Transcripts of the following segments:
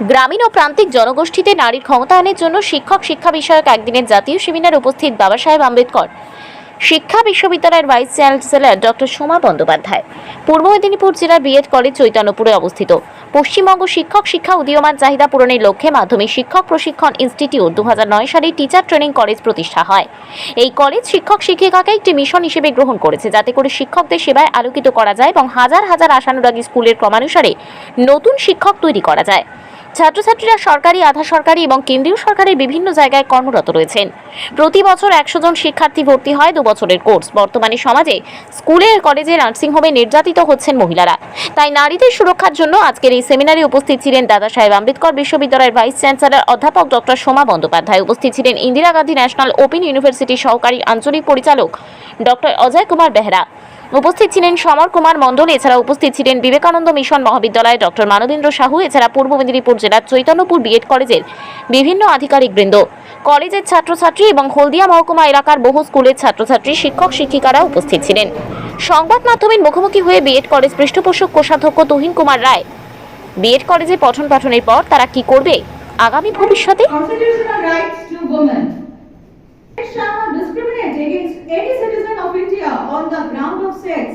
গ্রামীণ ও প্রান্তিক জনগোষ্ঠীতে নারীর ক্ষমতায়নের জন্য শিক্ষক, শিক্ষা বিষয়ক একদিনের জাতীয় সেমিনারে উপস্থিত বাবা সাহেব আম্বেদকর। শিক্ষা বিশ্ববিদ্যালয়ের vice chancellor doctor Soma Bandyopadhyay. Purba Medinipur জেলার বিএড কলেজ চৈতন্যপুরে অবস্থিত। পশ্চিমবঙ্গ শিক্ষক, শিক্ষা উদীয়মান চাহিদা পূরণের লক্ষ্যে মাধ্যমিক শিক্ষক প্রশিক্ষণ ইনস্টিটিউট দু হাজার নয় সালে টিচার ট্রেনিং কলেজ প্রতিষ্ঠা হয়। এই কলেজ শিক্ষক শিক্ষিকাকে একটি মিশন হিসেবে গ্রহণ করেছে, যাতে করে শিক্ষকদের সেবায় আলোকিত করা যায় এবং হাজার হাজার আশানুরাগী স্কুলের ক্রমানুসারে নতুন শিক্ষক তৈরি করা যায়। ছাত্রছাত্রীরা সরকারি, আধা সরকারি এবং কেন্দ্রীয় সরকারের বিভিন্ন জায়গায় কর্মরত রয়েছেন। প্রতি বছর একশো জন শিক্ষার্থী ভর্তি হয় দু বছরের কোর্স। বর্তমানে সমাজে স্কুলে, কলেজে নার্সিংহোমে নির্যাতিত হচ্ছেন মহিলারা। তাই নারীদের সুরক্ষার জন্য আজকের এই সেমিনারে উপস্থিত ছিলেন দাদা সাহেব আম্বেদকর বিশ্ববিদ্যালয়ের ভাইস চ্যান্সেলর অধ্যাপক ডক্টর সোমা বন্দ্যোপাধ্যায়। উপস্থিত ছিলেন ইন্দিরা গান্ধী ন্যাশনাল ওপেন ইউনিভার্সিটির সহকারী আঞ্চলিক পরিচালক ডক্টর অজয় কুমার বেহরা। উপস্থিত ছিলেন সমর কুমার মণ্ডল এছাড়া উপস্থিত ছিলেন বিবেকানন্দ মিশন মহাবিদ্যালয়ের ডক্টর মানবেন্দ্র সাহু, এছাড়া পূর্ব মেদিনীপুর জেলার চৈতন্যপুর বিএড কলেজের বিভিন্ন আধিকারিকবৃন্দ কলেজের ছাত্রছাত্রী এবং হলদিয়া মহকুমা এলাকার বহু স্কুলের ছাত্রছাত্রী, শিক্ষক, শিক্ষিকারা উপস্থিত ছিলেন। সংবাদ মাধ্যমের মুখোমুখি হয়ে বিএড কলেজ পৃষ্ঠপোষক কোষাধ্যক্ষ তুহিন কুমার রায়। বিএড কলেজে পঠন পাঠনের পর তারা কি করবে? আগামী ভবিষ্যতে constitutional rights to women. It shall not discriminate against any citizen of India on the ground of sex.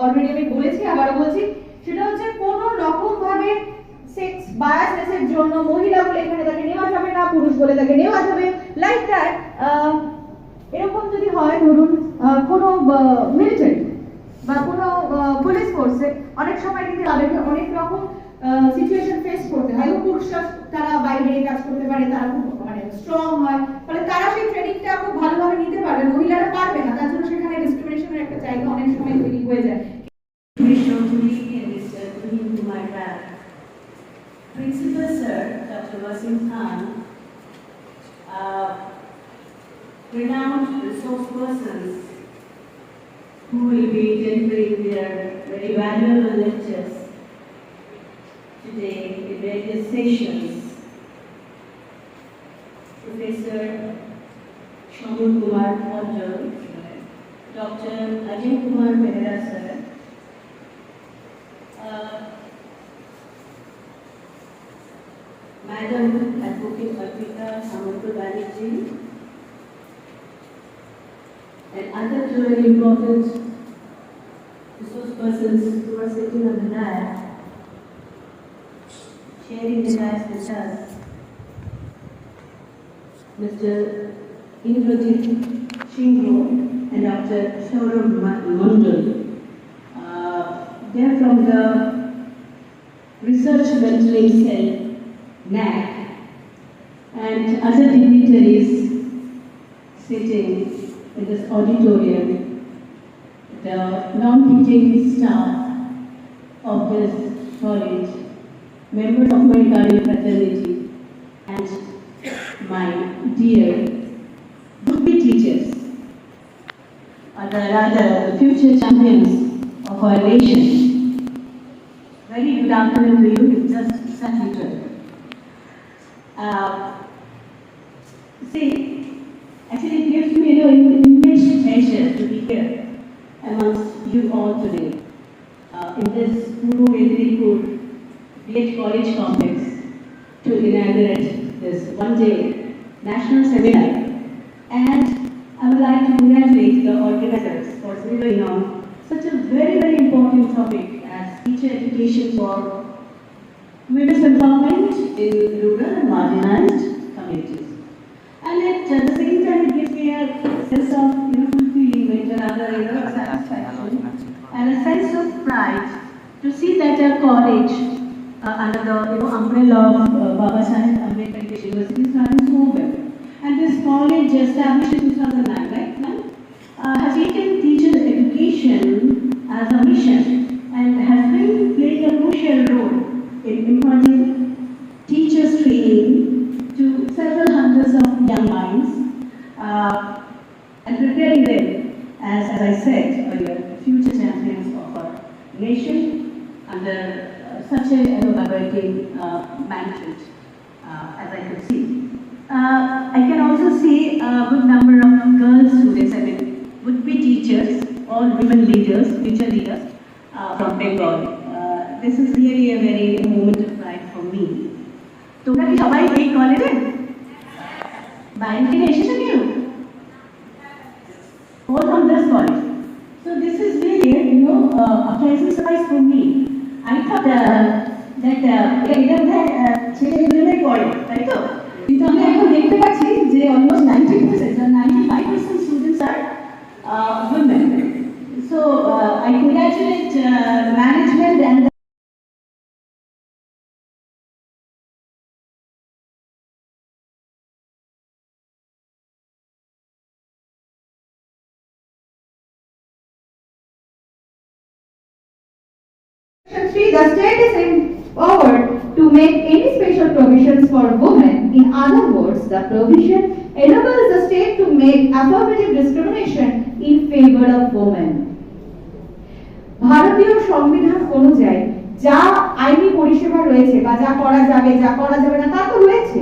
Already আমি বলেছি, আবারও বলছি, সেটা হচ্ছে কোন রকম ভাবে সেক্স বায়াসনেসের জন্য মহিলা বলে এখানে তাকে নেওয়া যাবে না, পুরুষ বলে তাকে নেওয়া যাবে লাইক দ্যাট এরকম যদি হয়, ধরুন কোনো মিলিটারি বা কোনো পুলিশ ফোর্সে অনেক সময় কিন্তু তাদেরকে অনেক রকম সিচুয়েশন ফেস করতে হয় পুরুষরা তারা বাইরে কাজ করতে পারে, তারা খুব স্ট্রং হয় ফলে তারা সেই ট্রেনিংটা খুব ভালোভাবে নিতে পারবে মহিলারা পারবে না তার জন্য সেখানে ডিসক্রিমিনেশনের একটা জায়গা অনেক সময় তৈরি হয়ে যায় Commissioner Tuli and Mr. Tuhim Kumar Rai. Principal Sir, Dr. Wasim Khan, uh, renowned resource persons who will be delivering their very valuable lectures today in various sessions. professor Shankar Kumar Mondal doctor Ajay Kumar Mehra sir Madam advocate Arpita and other important resource persons who are sitting on the lab, sharing the lives with us. Mr. Indrajit Shingro and Dr. Shaurabh Mandal. Uh, They are from the Research Mentoring Cell, NAC, and other dignitaries sitting in this auditorium, the non-teaching staff of this college, members of my fraternity, and my dear would-be teachers, or the rather the future champions of our nation. Very good afternoon to you, it's just such a. Uh, see, actually it gives me you know, immense pleasure to be here amongst you all today uh, in this Guru Medripur BH College complex to inaugurate this one-day national seminar. And I would like to congratulate the organizers for zeroing on such a very, very important topic as teacher education for women's empowerment in rural and marginalized communities. And at the same time, it gives me a sense of you know, fulfillment and other you satisfaction and a sense of pride to see that our college uh, under the you know, umbrella of uh, Baba Sahib Ambedkar University Yes, establish বাইরে থেকে এসেছো কেউ all from this college. So this is really, you know, uh, a pleasant surprise for me. I thought uh, that uh, এটা বোধহয় ছেলে মেয়েরাই পড়ে তাই তো কিন্তু আমি এখন দেখতে পাচ্ছি যে almost make any special provisions for women. In other words, the provision enables the state to make affirmative discrimination in favor of women. ভারতীয় সংবিধান অনুযায়ী যা আইনি পরিষেবা রয়েছে বা যা করা যাবে যা করা যাবে না তা তো রয়েছে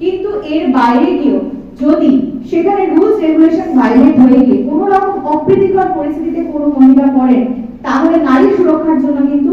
কিন্তু এর বাইরে গিয়েও যদি সেখানে রুলস রেগুলেশন ভাইলেট হয়ে গিয়ে কোনো রকম অপ্রীতিকর পরিস্থিতিতে কোনো মহিলা পড়েন তাহলে নারী সুরক্ষার জন্য কিন্তু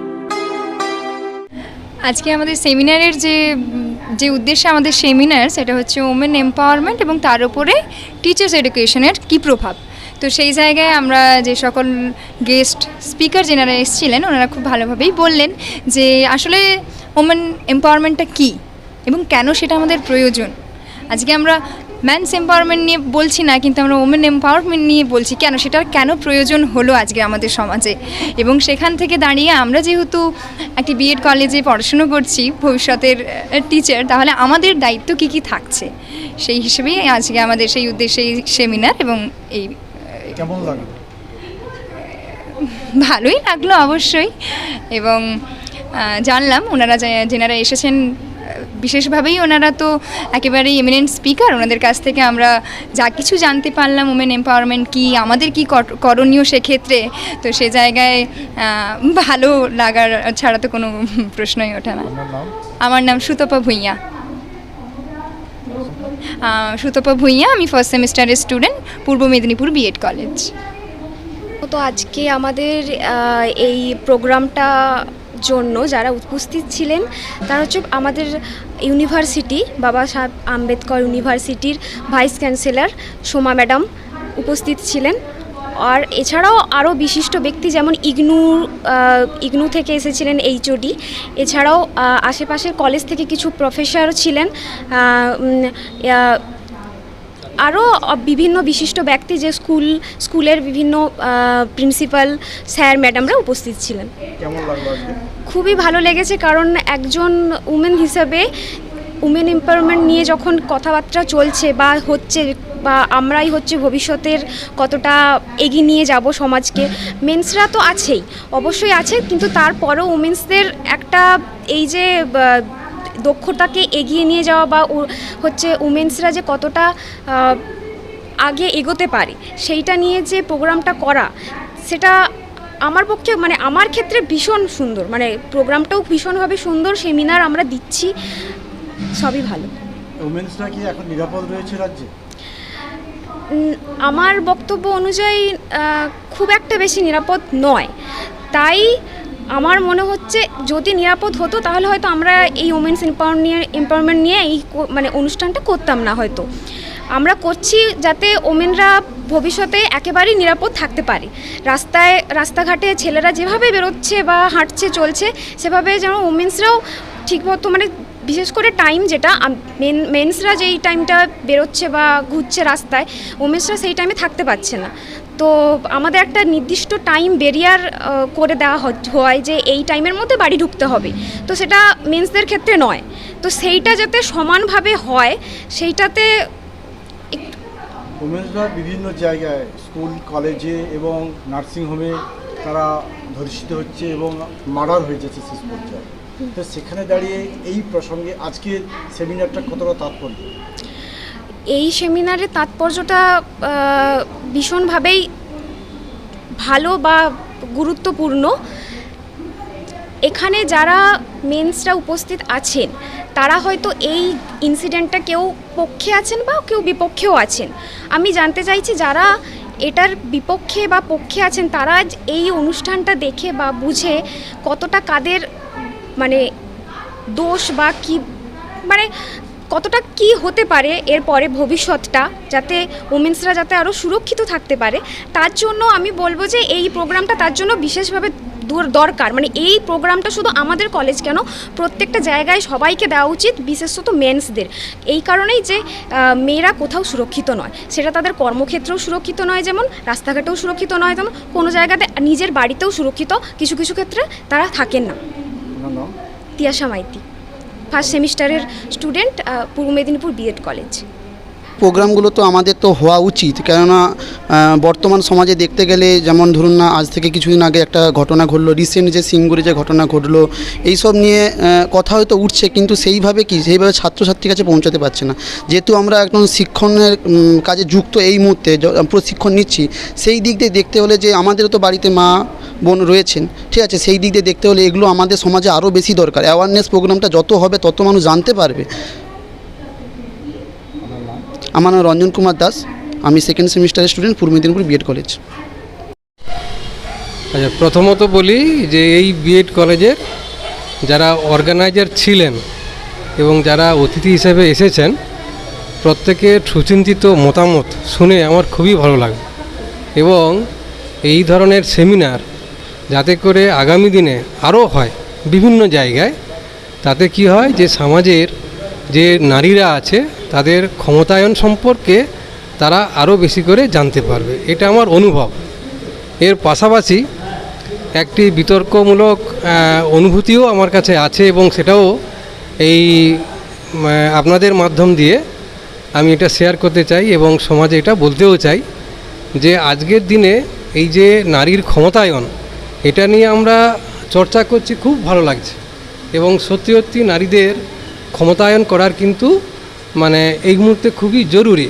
আজকে আমাদের সেমিনারের যে যে উদ্দেশ্যে আমাদের সেমিনার, সেটা হচ্ছে ওমেন এম্পাওয়ারমেন্ট এবং তার উপরে টিচার্স এডুকেশনের কী প্রভাব। তো সেই জায়গায় আমরা যে সকল গেস্ট স্পিকার যেনারা এসেছিলেন, ওনারা খুব ভালোভাবেই বললেন যে, আসলে ওমেন এম্পাওয়ারমেন্টটা কী এবং কেন সেটা আমাদের প্রয়োজন। আজকে আমরা ম্যানস এম্পাওয়ারমেন্ট নিয়ে বলছি না কিন্তু আমরা ওমেন এম্পাওয়ারমেন্ট নিয়ে বলছি। কেন? সেটার কেন প্রয়োজন হলো আজকে আমাদের সমাজে? এবং সেখান থেকে দাঁড়িয়ে আমরা যেহেতু একটি বিএড কলেজে পড়াশুনো করছি ভবিষ্যতের টিচার তাহলে আমাদের দায়িত্ব কী কী থাকছে? সেই হিসেবেই আজকে আমাদের সেই উদ্দেশ্যে এই সেমিনার এবং এই কেমন ভালোই লাগল অবশ্যই। এবং জানলাম ওনারা যেনারা এসেছেন বিশেষভাবেই ওনারা তো একেবারেই এমিনেন্ট স্পিকার ওনাদের কাছ থেকে আমরা যা কিছু জানতে পারলাম ওমেন এম্পাওয়ারমেন্ট কি আমাদের কি কর- করণীয় সেক্ষেত্রে? তো সে জায়গায় ভালো লাগার ছাড়া তো কোনো প্রশ্নই ওঠে না। আমার নাম সুতপা ভূঁইয়া। সুতপা ভূঁইয়া আমি ফার্স্ট সেমিস্টারের student Purba Medinipur B Ed college তো আজকে আমাদের এই প্রোগ্রামটা জন্য যারা উপস্থিত ছিলেন, তারা হচ্ছে আমাদের ইউনিভার্সিটি, বাবা সাহেব আম্বেদকর ইউনিভার্সিটির ভাইস চ্যান্সেলর সোমা ম্যাডাম উপস্থিত ছিলেন। আর এছাড়াও আরও বিশিষ্ট ব্যক্তি যেমন ইগনু ইগনু থেকে এসেছিলেন এইচওডি এছাড়াও আশেপাশের কলেজ থেকে কিছু প্রফেসর ছিলেন আরও বিভিন্ন বিশিষ্ট ব্যক্তি যে স্কুল স্কুলের বিভিন্ন প্রিন্সিপাল স্যার ম্যাডামরা উপস্থিত ছিলেন। খুবই ভালো লেগেছে কারণ একজন উমেন হিসাবে উমেন এম্পাওয়ারমেন্ট নিয়ে যখন কথাবার্তা চলছে বা হচ্ছে বা আমরাই হচ্ছে ভবিষ্যতের কতটা এগিয়ে নিয়ে যাব সমাজকে মেন্সরা তো আছেই অবশ্যই আছে কিন্তু তারপরেও উমেন্সদের একটা এই যে দক্ষতাকে এগিয়ে নিয়ে যাওয়া বা হচ্ছে উমেন্সরা যে কতটা আগে এগোতে পারে সেইটা নিয়ে যে প্রোগ্রামটা করা সেটা আমার পক্ষে মানে আমার ক্ষেত্রে ভীষণ সুন্দর মানে প্রোগ্রামটাও ভীষণভাবে সুন্দর সেমিনার আমরা দিচ্ছি সবই ভালো। উমেন্সরা কি এখন নিরাপদ রয়েছে রাজ্যে? আমার বক্তব্য অনুযায়ী খুব একটা বেশি নিরাপদ নয়। তাই আমার মনে হচ্ছে যদি নিরাপদ হতো, তাহলে হয়তো আমরা এই ওমেন্স এম্পাওয়ার নিয়ে এম্পাওয়ারমেন্ট নিয়ে এই মানে অনুষ্ঠানটা করতাম না হয়তো। আমরা করছি যাতে ওমেনরা ভবিষ্যতে একেবারেই নিরাপদ থাকতে পারে। রাস্তায়, রাস্তাঘাটে ছেলেরা যেভাবে বেরোচ্ছে বা হাঁটছে, চলছে, সেভাবে যেন ওমেন্সরাও ঠিকমতো মানে বিশেষ করে টাইম যেটা মেন মেন্সরা যেই টাইমটা বেরোচ্ছে বা ঘুরছে রাস্তায় ওমেন্সরা সেই টাইমে থাকতে পারছে না। তো আমাদের একটা নির্দিষ্ট টাইম বেরিয়ার করে দেওয়া হয় যে এই টাইমের মধ্যে বাড়ি ঢুকতে হবে। তো সেটা মেন্সদের ক্ষেত্রে নয়। তো সেইটা যাতে সমানভাবে হয়, সেইটাতে বিভিন্ন জায়গায়, স্কুল, কলেজে এবং নার্সিংহোমে তারা ধর্ষিত হচ্ছে এবং মার্ডার হয়ে যাচ্ছে শেষ পর্যায়ে। তো সেখানে দাঁড়িয়ে এই প্রসঙ্গে আজকের সেমিনারটা কতটা তাৎপর্য? এই সেমিনারের তাৎপর্যটা ভীষণভাবেই ভালো বা গুরুত্বপূর্ণ। এখানে যারা মেন্সরা উপস্থিত আছেন, তারা হয়তো এই ইনসিডেন্টটা কেউ পক্ষে আছেন বা কেউ বিপক্ষেও আছেন। আমি জানতে চাইছি যারা এটার বিপক্ষে বা পক্ষে আছেন, তারা এই অনুষ্ঠানটা দেখে বা বুঝে কতটা কাদের মানে দোষ বা কি মানে কতটা কি হতে পারে এরপরে ভবিষ্যৎটা যাতে ওমেন্সরা যাতে আরও সুরক্ষিত থাকতে পারে তার জন্য আমি বলব যে এই প্রোগ্রামটা তার জন্য বিশেষভাবে দূর- দরকার। মানে এই প্রোগ্রামটা শুধু আমাদের কলেজ কেন প্রত্যেকটা জায়গায় সবাইকে দেওয়া উচিত বিশেষত মেন্সদের এই কারণেই যে মেয়েরা কোথাও সুরক্ষিত নয়। সেটা তাদের কর্মক্ষেত্রেও সুরক্ষিত নয় যেমন রাস্তাঘাটেও সুরক্ষিত নয় যেমন কোনো জায়গাতে নিজের বাড়িতেও সুরক্ষিত কিছু কিছু ক্ষেত্রে তারা থাকেন না। তিয়াশা মাইতি। ফার্স্ট সেমিস্টারের student Purba Medinipur B Ed college প্রোগ্রামগুলো তো আমাদের তো হওয়া উচিত। কেননা বর্তমান সমাজে দেখতে গেলে যেমন ধরুন না, আজ থেকে কিছুদিন আগে একটা ঘটনা ঘটলো রিসেন্ট যে সিঙ্গুরে যে ঘটনা ঘটলো, এইসব নিয়ে কথা হয়তো উঠছে, কিন্তু সেইভাবে কি, সেইভাবে ছাত্রছাত্রীর কাছে পৌঁছাতে পারছে না। যেহেতু আমরা একদম শিক্ষণের কাজে যুক্ত এই মুহূর্তে প্রশিক্ষণ নিচ্ছি, সেই দিক দিয়ে দেখতে হলে যে আমাদেরও তো বাড়িতে মা, বোন রয়েছেন, ঠিক আছে, সেই দিক দিয়ে দেখতে হলে এগুলো আমাদের সমাজে আরও বেশি দরকার। অ্যাওয়ারনেস প্রোগ্রামটা যত হবে, তত মানুষ জানতে পারবে। আমার নাম রঞ্জন কুমার দাস। আমি সেকেন্ড সেমিস্টারের student Purba Medinipur B Ed college আচ্ছা প্রথমত বলি যে এই বিএড কলেজের যারা অর্গানাইজার ছিলেন এবং যারা অতিথি হিসেবে এসেছেন, প্রত্যেকের সুচিন্তিত মতামত শুনে আমার খুবই ভালো লাগে। এবং এই ধরনের সেমিনার যাতে করে আগামী দিনে আরও হয় বিভিন্ন জায়গায়, তাতে কি হয় যে সমাজের যে নারীরা আছে তাদের ক্ষমতায়ন সম্পর্কে তারা আরও বেশি করে জানতে পারবে। এটা আমার অনুভব। এর পাশাপাশি একটি বিতর্কমূলক অনুভূতিও আমার কাছে আছে এবং সেটাও এই আপনাদের মাধ্যম দিয়ে আমি এটা শেয়ার করতে চাই এবং সমাজে এটা বলতেও চাই যে আজকের দিনে এই যে নারীর ক্ষমতায়ন, এটা নিয়ে আমরা চর্চা করছি, খুব ভালো লাগছে। এবং সত্যি সত্যি নারীদের ক্ষমতায়ন করার কিন্তু মানে এই মুহূর্তে খুবই জরুরি।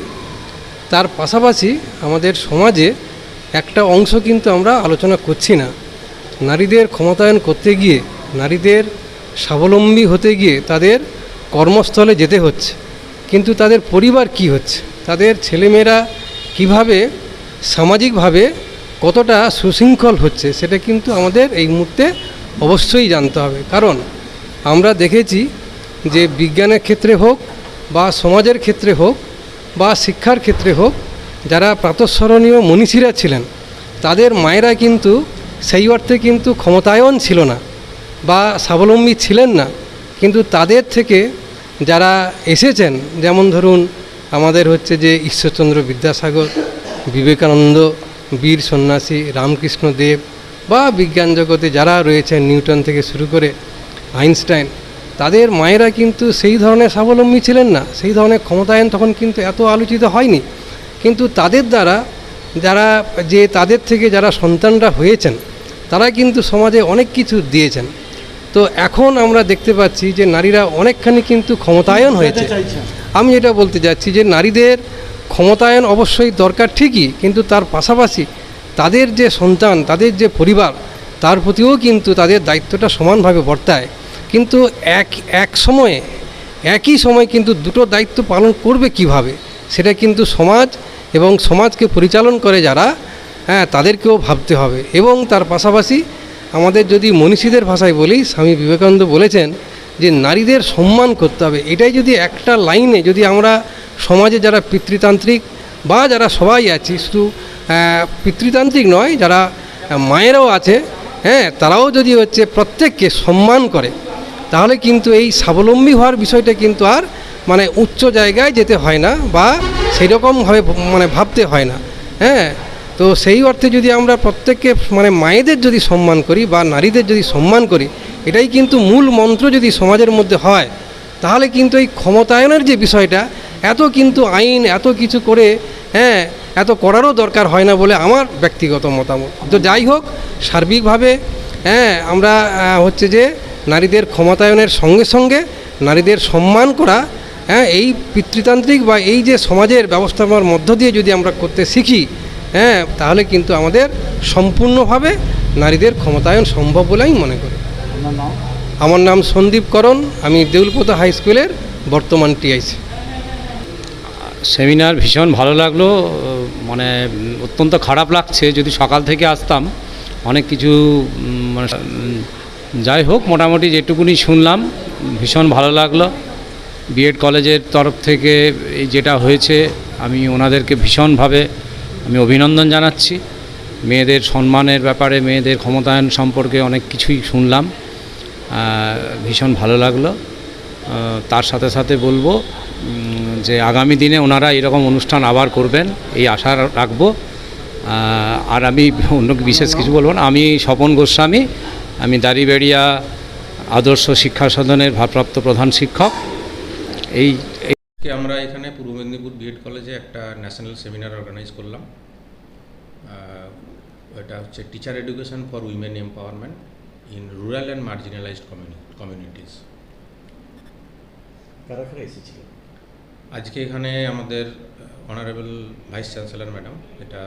তার পাশাপাশি আমাদের সমাজে একটা অংশ কিন্তু আমরা আলোচনা করছি না। নারীদের ক্ষমতায়ন করতে গিয়ে, নারীদের স্বাবলম্বী হতে গিয়ে তাদের কর্মস্থলে যেতে হচ্ছে। কিন্তু তাদের পরিবার কি হচ্ছে? তাদের ছেলেমেয়েরা কীভাবে সামাজিকভাবে কতটা সুশৃঙ্খল হচ্ছে সেটা কিন্তু আমাদের এই মুহূর্তে অবশ্যই জানতে হবে। কারণ আমরা দেখেছি যে বিজ্ঞানের ক্ষেত্রে হোক বা সমাজের ক্ষেত্রে হোক বা শিক্ষার ক্ষেত্রে হোক, যারা প্রাতঃস্মরণীয় মনীষীরা ছিলেন, তাদের মায়েরা কিন্তু সেই অর্থে কিন্তু ক্ষমতায়ন ছিল না বা স্বাবলম্বী ছিলেন না। কিন্তু তাদের থেকে যারা এসেছেন, যেমন ধরুন আমাদের হচ্ছে যে ঈশ্বরচন্দ্র বিদ্যাসাগর, বিবেকানন্দ, বীর সন্ন্যাসী রামকৃষ্ণ দেব বা বিজ্ঞান জগতে যারা রয়েছেন, নিউটন থেকে শুরু করে আইনস্টাইন তাদের মায়েরা কিন্তু সেই ধরনের স্বাবলম্বী ছিলেন না। সেই ধরনের ক্ষমতায়ন তখন কিন্তু এত আলোচিত হয়নি। কিন্তু তাদের দ্বারা যারা যে তাদের থেকে যারা সন্তানরা হয়েছেন তারা কিন্তু সমাজে অনেক কিছু দিয়েছেন। তো এখন আমরা দেখতে পাচ্ছি যে নারীরা অনেকখানি কিন্তু ক্ষমতায়ন হয়েছে। আমি এটা বলতে যাচ্ছি যে নারীদের ক্ষমতায়ন অবশ্যই দরকার ঠিকই কিন্তু তার পাশাপাশি তাদের যে সন্তান তাদের যে পরিবার তার প্রতিও কিন্তু তাদের দায়িত্বটা সমানভাবে বর্তায়। কিন্তু এক এক সময়ে, একই সময় কিন্তু দুটো দায়িত্ব পালন করবে কীভাবে, সেটা কিন্তু সমাজ এবং সমাজকে পরিচালন করে যারা হ্যাঁ তাদেরকেও ভাবতে হবে। এবং তার পাশাপাশি আমাদের যদি মনীষীদের ভাষায় বলি, স্বামী বিবেকানন্দ বলেছেন যে নারীদের সম্মান করতে হবে। এটাই যদি একটা লাইনে যদি আমরা সমাজে যারা পিতৃতান্ত্রিক বা যারা সবাই আছি, শুধু পিতৃতান্ত্রিক নয়, যারা মায়েরাও আছে হ্যাঁ তারাও যদি হচ্ছে প্রত্যেককে সম্মান করে তাহলে কিন্তু এই স্বাবলম্বী হওয়ার বিষয়টা কিন্তু আর মানে উচ্চ জায়গায় যেতে হয় না বা সেই রকমভাবে মানে ভাবতে হয় না। হ্যাঁ? তো সেই অর্থে যদি আমরা প্রত্যেককে মানে মায়েদের যদি সম্মান করি বা নারীদের যদি সম্মান করি, এটাই কিন্তু মূল মন্ত্র যদি সমাজের মধ্যে হয়, তাহলে কিন্তু এই ক্ষমতায়নের যে বিষয়টা, এত কিন্তু আইন, এত কিছু করে হ্যাঁ এত করারও দরকার হয় না বলে আমার ব্যক্তিগত মতামত। তো যাই হোক, সার্বিকভাবে হ্যাঁ আমরা হচ্ছে যে নারীদের ক্ষমতায়নের সঙ্গে সঙ্গে নারীদের সম্মান করা হ্যাঁ এই পিতৃতান্ত্রিক বা এই যে সমাজের ব্যবস্থাপনার মধ্য দিয়ে যদি আমরা করতে শিখি হ্যাঁ তাহলে কিন্তু আমাদের সম্পূর্ণভাবে নারীদের ক্ষমতায়ন সম্ভব বলে আমি মনে করি। আমার নাম সন্দীপ করণ আমি দেউলপোতা হাই স্কুলের বর্তমান টিআইসি। সেমিনার ভীষণ ভালো লাগল মানে অত্যন্ত খারাপ লাগছে যদি সকাল থেকে আসতাম অনেক কিছু মানে যাই হোক, মোটামুটি যেটুকুনি শুনলাম, ভীষণ ভালো লাগল। বিএড কলেজের তরফ থেকে এই যেটা হয়েছে, আমি ওনাদেরকে ভীষণভাবে আমি অভিনন্দন জানাচ্ছি। মেয়েদের সম্মানের ব্যাপারে, মেয়েদের ক্ষমতায়ন সম্পর্কে অনেক কিছুই শুনলাম। ভীষণ ভালো লাগল। তার সাথে সাথে বলব যে আগামী দিনে ওনারা এরকম অনুষ্ঠান আবার করবেন, এই আশা রাখব। আর আমি অন্য বিশেষ কিছু বলব না। আমি স্বপন গোস্বামী আমি দাঁড়িবেড়িয়া আদর্শ শিক্ষা সদনের ভারপ্রাপ্ত প্রধান শিক্ষক। এই আমরা এখানে পূর্ব মেদিনীপুর বিএড কলেজে একটা ন্যাশনাল সেমিনার অর্গানাইজ করলাম। এটা হচ্ছে teacher education for women empowerment in rural and marginalised communities কারা কারা এসেছিল আজকে এখানে আমাদের অনারেবল ভাইস চ্যান্সেলর ম্যাডাম এটা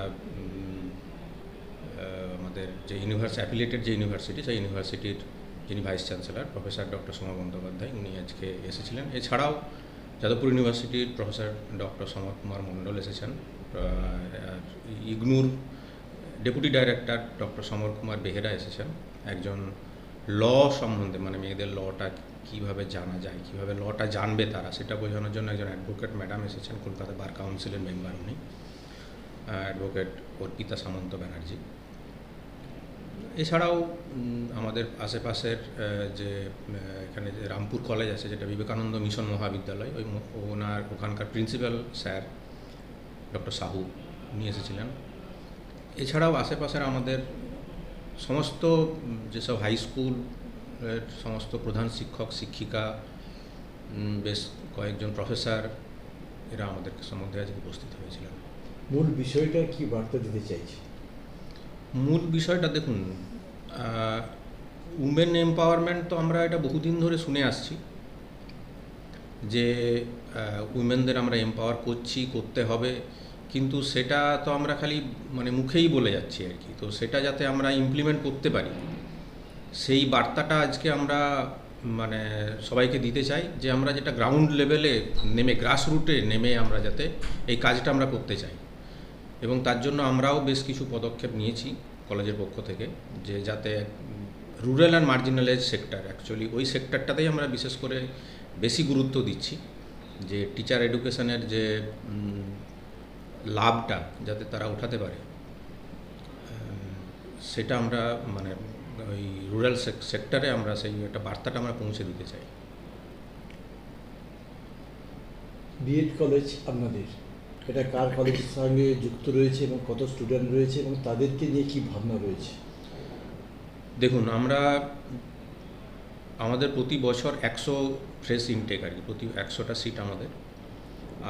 আমাদের যে ইউনিভার্স অ্যাফিলিয়েটেড যে ইউনিভার্সিটি, সেই ইউনিভার্সিটির যিনি vice chancellor professor doctor Soma Bandyopadhyay, উনি আজকে এসেছিলেন। এছাড়াও যাদবপুর ইউনিভার্সিটির প্রফেসর ডক্টর সমর কুমার মণ্ডল এসেছেন। ইগনুর deputy director doctor Samar Kumar Behera এসেছেন। একজন ল সম্বন্ধে মানে মেয়েদের লটা কীভাবে জানা যায়, কীভাবে লটা জানবে তারা, সেটা বোঝানোর জন্য একজন অ্যাডভোকেট ম্যাডাম এসেছেন, কলকাতা বার কাউন্সিলের মেম্বার উনি। অ্যাডভোকেট অর্পিতা সামন্ত ব্যানার্জি। এছাড়াও আমাদের আশেপাশের যে এখানে যে রামপুর কলেজ আছে, যেটা বিবেকানন্দ মিশন মহাবিদ্যালয়, ওই ওনার ওখানকার প্রিন্সিপাল স্যার, ডক্টর সাহু, উনি এসেছিলেন। এছাড়াও আশেপাশের আমাদের সমস্ত যেসব হাই স্কুলের সমস্ত প্রধান শিক্ষক, শিক্ষিকা বেশ কয়েকজন প্রফেসর, এরা আমাদের সম্বন্ধে আজকে উপস্থিত হয়েছিলেন। মূল বিষয়টা কি বার্তা দিতে চাইছে? মূল বিষয়টা দেখুন উমেন এম্পাওয়ারমেন্ট তো আমরা এটা বহুদিন ধরে শুনে আসছি যে উইমেনদের আমরা এম্পাওয়ার করছি, করতে হবে, কিন্তু সেটা তো আমরা খালি মানে মুখেই বলে যাচ্ছি আর কি। তো সেটা যাতে আমরা ইমপ্লিমেন্ট করতে পারি, সেই বার্তাটা আজকে আমরা মানে সবাইকে দিতে চাই যে আমরা যেটা গ্রাউন্ড লেভেলে নেমে গ্রাস রুটে নেমে আমরা যাতে এই কাজটা আমরা করতে চাই। এবং তার জন্য আমরাও বেশ কিছু পদক্ষেপ নিয়েছি কলেজের পক্ষ থেকে, যে যাতে rural and marginalise sector actually ওই সেক্টরটাতেই আমরা বিশেষ করে বেশি গুরুত্ব দিচ্ছি, যে টিচার এডুকেশনের যে লাভটা যাতে তারা উঠাতে পারে সেটা আমরা মানে ওই রুরাল সেক্টরে আমরা সেই একটা বার্তাটা আমরা পৌঁছে দিতে চাই। বিএড কলেজ আপনাদের? এটা কার কলেজের সঙ্গে যুক্ত রয়েছে এবং কত স্টুডেন্ট রয়েছে এবং তাদেরকে নিয়ে কি ভাবনা রয়েছে? দেখুন আমরা আমাদের প্রতি বছর একশো ফ্রেশ ইনটেক আর কি প্রতি একশোটা সিট আমাদের।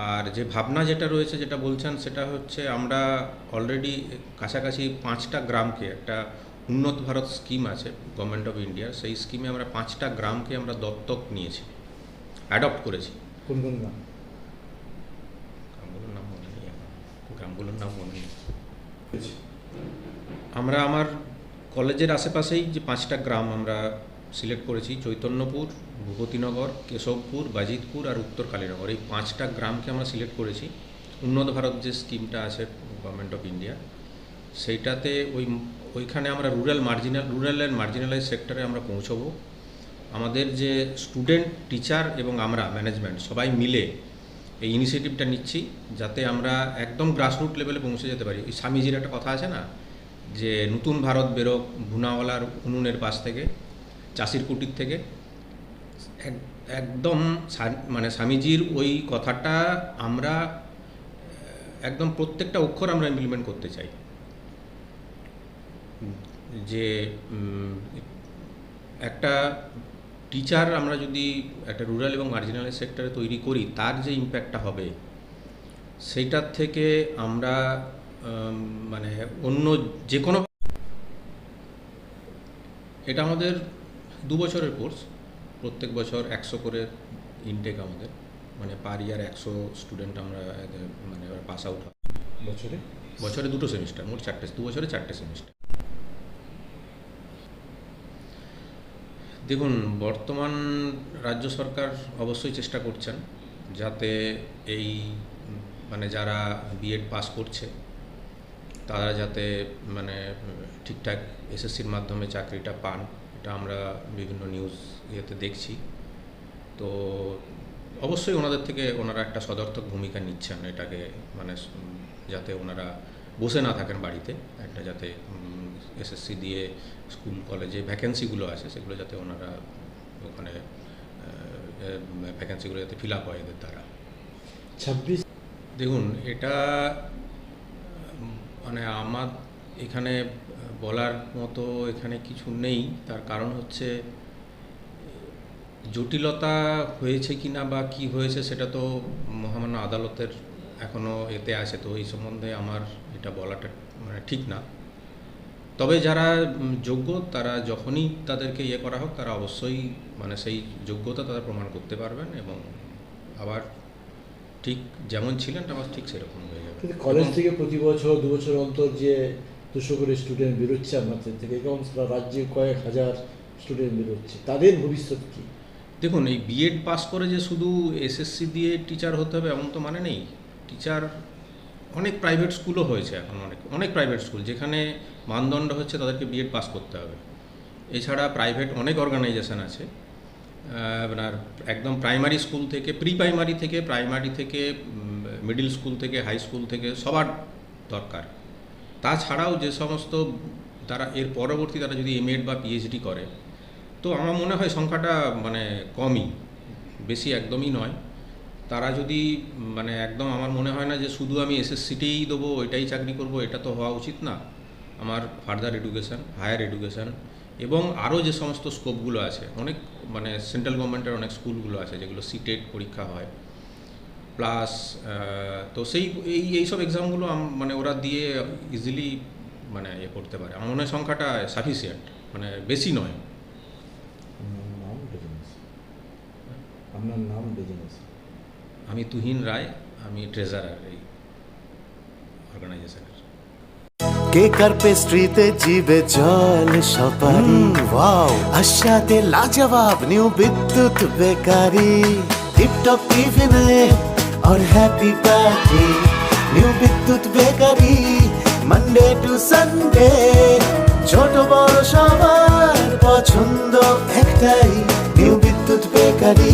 আর যে ভাবনা যেটা রয়েছে যেটা বলছেন সেটা হচ্ছে আমরা অলরেডি কাছাকাছি পাঁচটা গ্রামকে একটা উন্নত ভারত স্কিম আছে গভর্নমেন্ট অফ ইন্ডিয়ার সেই স্কিমে আমরা পাঁচটা গ্রামকে আমরা দত্তক নিয়েছি অ্যাডপ্ট করেছি। কোন কোন নাম গ্রামগুলোর নাম মনে নেই এখন গ্রামগুলোর নাম মনে নেই। আমরা আমার কলেজের আশেপাশেই যে পাঁচটা গ্রাম আমরা সিলেক্ট করেছি, চৈতন্যপুর, ভূপতিনগর, কেশবপুর, বাজিতপুর আর উত্তর কালীনগর। এই পাঁচটা গ্রামকে আমরা সিলেক্ট করেছি। উন্নত ভারত যে স্কিমটা আছে গভর্নমেন্ট অফ ইন্ডিয়া সেইটাতে ওই ওইখানে আমরা rural marginal rural and marginalise সেক্টরে আমরা পৌঁছবো। আমাদের যে স্টুডেন্ট টিচার এবং আমরা ম্যানেজমেন্ট সবাই মিলে এই ইনিশিয়েটিভটা নিচ্ছি যাতে আমরা একদম গ্রাসরুট লেভেলে পৌঁছে যেতে পারি। ওই স্বামীজির একটা কথা আছে না? যে নতুন ভারত বেরোক ভুনাওয়ালার উনুনের পাশ থেকে, চাষির কুটির থেকে, এক- একদম মানে স্বামীজির ওই কথাটা আমরা একদম প্রত্যেকটা অক্ষর আমরা ইমপ্লিমেন্ট করতে চাই। যে একটা টিচার আমরা যদি একটা রুরাল এবং মার্জিনালাইজ সেক্টরে তৈরি করি তার যে ইম্প্যাক্টটা হবে সেইটার থেকে আমরা মানে অন্য যে কোনো এটা আমাদের দু বছরের কোর্স প্রত্যেক বছর একশো করে ইনটেক আমাদের মানে পার ইয়ার একশো স্টুডেন্ট আমরা মানে পাস আউট হয়। বছরে? বছরে দুটো সেমিস্টার মোট চারটে দু বছরে চারটে সেমিস্টার দেখুন, বর্তমান রাজ্য সরকার অবশ্যই চেষ্টা করছেন যাতে এই মানে যারা বিএড পাস করছে, তারা যাতে মানে ঠিকঠাক এসএসসির মাধ্যমে চাকরিটা পান। এটা আমরা বিভিন্ন নিউজ ইয়েতে দেখছি। তো অবশ্যই ওনাদের থেকে ওনারা একটা সদর্থক ভূমিকা নিচ্ছেন এটাকে মানে যাতে ওনারা বসে না থাকেন বাড়িতে, একটা যাতে এসএসসি দিয়ে স্কুল কলেজে ভ্যাকেন্সিগুলো আছে সেগুলো যাতে ওনারা ওখানে ভ্যাকেন্সিগুলো যাতে ফিল আপ হয় এদের দ্বারা। ছাব্বিশ? দেখুন এটা মানে আমার এখানে বলার মতো এখানে কিছু নেই। তার কারণ হচ্ছে জটিলতা হয়েছে কি না বা কি হয়েছে সেটা তো মহামান্য আদালতের এখনও এতে আছে। তো এই সম্বন্ধে আমার এটা বলাটা মানে ঠিক না। তবে যারা যোগ্য তারা যখনই তাদেরকে ইয়ে করা হোক তারা অবশ্যই মানে সেই যোগ্যতা তারা প্রমাণ করতে পারবেন এবং আবার ঠিক যেমন ছিলেন আবার ঠিক সেরকম হয়ে যাবে। কিন্তু কলেজ থেকে প্রতি বছর দু বছর অন্তর যে দুশো করে স্টুডেন্ট বেরোচ্ছে আমাদের থেকে সারা রাজ্যে কয়েক হাজার স্টুডেন্ট বেরোচ্ছে তাদের ভবিষ্যৎ কী? দেখুন এই বিএড পাস করে যে শুধু এসএসসি দিয়ে টিচার হতে হবে এমন তো মানে নেই। টিচার অনেক প্রাইভেট স্কুলও হয়েছে এখন অনেক অনেক প্রাইভেট স্কুল যেখানে মানদণ্ড হচ্ছে তাদেরকে বিএড পাস করতে হবে। এছাড়া প্রাইভেট অনেক অর্গানাইজেশন আছে। আপনার একদম প্রাইমারি স্কুল থেকে প্রি প্রাইমারি থেকে প্রাইমারি থেকে মিডিল স্কুল থেকে হাই স্কুল থেকে সবার দরকার। তাছাড়াও যে সমস্ত তারা এর পরবর্তী তারা যদি এমএড বা পিএইচডি করে, তো আমার মনে হয় সংখ্যাটা মানে কমই, বেশি একদমই নয়। তারা যদি মানে একদম আমার মনে হয় না যে শুধু আমি এসএসসিটিই দেবো, ওইটাই চাকরি করব, এটা তো হওয়া উচিত না। আমার ফার্দার এডুকেশন হায়ার এডুকেশন এবং আরও যে সমস্ত স্কোপগুলো আছে, অনেক মানে সেন্ট্রাল গভর্নমেন্টের অনেক স্কুলগুলো আছে যেগুলো সিটেট পরীক্ষা হয়। প্লাস তো সেই, এই এইসব এক্সামগুলো মানে ওরা দিয়ে ইজিলি মানে ইয়ে করতে পারে। আমার মনে সংখ্যাটা সাফিসিয়েন্ট মানে বেশি নয়। আপনার নাম বিজনেস আমি তুহিন রায় আমি ট্রেজারার এই অর্গানাইজেশনের কেক আর পেস্ট্রিতে জিবে জল সপারি ওয়াও আশাতে লাজবাব নিউ বিদ্যুৎ বেকারি টিপটপ টিফিনে और happy party new Bidyut bakery Monday to Sunday ছোট বড় সবার পছন্দ একটাই নিউ বিদ্যুৎ বেকারি